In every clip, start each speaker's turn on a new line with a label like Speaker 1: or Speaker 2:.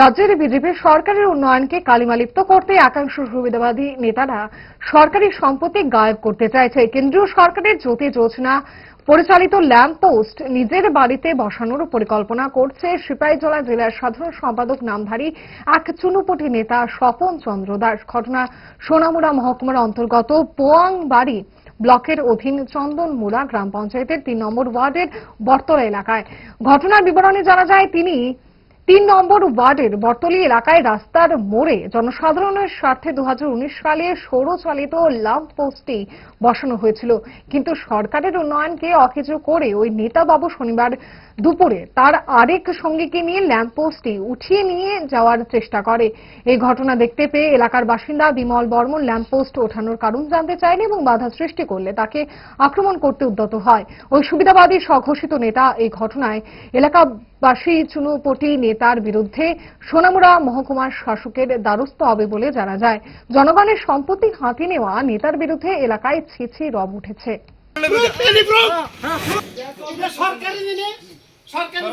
Speaker 1: রাজ্যের বিজেপি সরকারের উন্নয়নকে কালিমালিপ্ত করতে একাংশ সুবিধাবাদী নেতারা সরকারি সম্পত্তি গায়েব করতে চাইছে। কেন্দ্রীয় সরকারের জ্যোতি যোজনা পরিচালিত ল্যাম্প পোস্ট নিজের বাড়িতে বসানোর পরিকল্পনা করছে। সিপাহীজলা জেলার সাধারণ সম্পাদক, নামধারী এক চুনুপটি নেতা স্বপন চন্দ্র দাস। ঘটনা সোনামুড়া মহকুমার অন্তর্গত পোয়াং বাড়ি ব্লকের অধীন চন্দনমুড়া গ্রাম পঞ্চায়েতের তিন নম্বর ওয়ার্ডের বর্তলা এলাকায়। ঘটনার বিবরণে জানা যায়, তিনি তিন নম্বর ওয়ার্ডের বর্তলি এলাকায় রাস্তার মোড়ে জনসাধারণের স্বার্থে দু হাজার উনিশ সালে সৌরচালিত ল্যাম্প পোস্টটি বসানো হয়েছিল। কিন্তু সরকারের উন্নয়নকে অকেজো করে ওই নেতাবাবু শনিবার দুপুরে তার আরেক সঙ্গীকে নিয়ে ল্যাম্প পোস্টটি উঠিয়ে নিয়ে যাওয়ার চেষ্টা করে। এই ঘটনা দেখতে পেয়ে এলাকার বাসিন্দা বিমল বর্মন ল্যাম্প পোস্ট ওঠানোর কারণ জানতে চায়নি এবং বাধা সৃষ্টি করলে তাকে আক্রমণ করতে উদ্যত হয়। ওই সুবিধাবাদী স্বঘোষিত নেতা এই ঘটনায় এলাকাবাসী চুনুপটি নেতার বিরুদ্ধে সোনামুড়া মহকুমার শাসকের দ্বারস্থ হবে বলে জানা যায়। জনগণের সম্পত্তি হাতে নেওয়া নেতার বিরুদ্ধে এলাকায় ছিছি রব উঠেছে।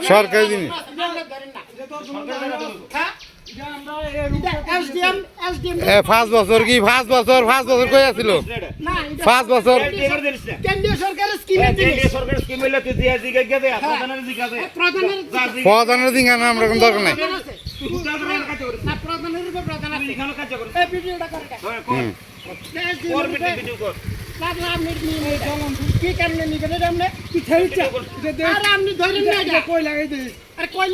Speaker 2: সরকারি জিনিস। হ্যাঁ?
Speaker 3: পাঁচ বছর কি? পাঁচ বছর পাঁচ বছর কই আছিল?
Speaker 2: না,
Speaker 3: পাঁচ বছর।
Speaker 2: জিনিস। প্রধানের
Speaker 3: প্রধানের দিন আমরা দরকার নাই।
Speaker 2: প্রধান প্রধানের কি কারণে নিবেন এটা আপনি? আরে আপনি ধরেন না এটা। আরে কই?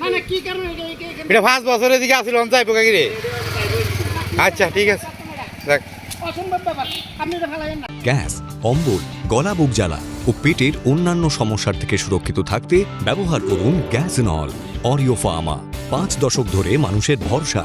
Speaker 2: মানে কি কারণে এটা-
Speaker 3: পাঁচ বছর এদিকে আসিল যাই রে আচ্ছা ঠিক আছে দেখ
Speaker 2: অসম্ভব ব্যাপার আপনি এটা ফেলাইয়েন না
Speaker 4: গ্যাস অম্বল গলা বুক জ্বালা ও পেটের অন্যান্য সমস্যার থেকে সুরক্ষিত থাকতে ব্যবহার করুন গ্যাস নল অরিও ফার্মা পাঁচ দশক ধরে মানুষের ভরসা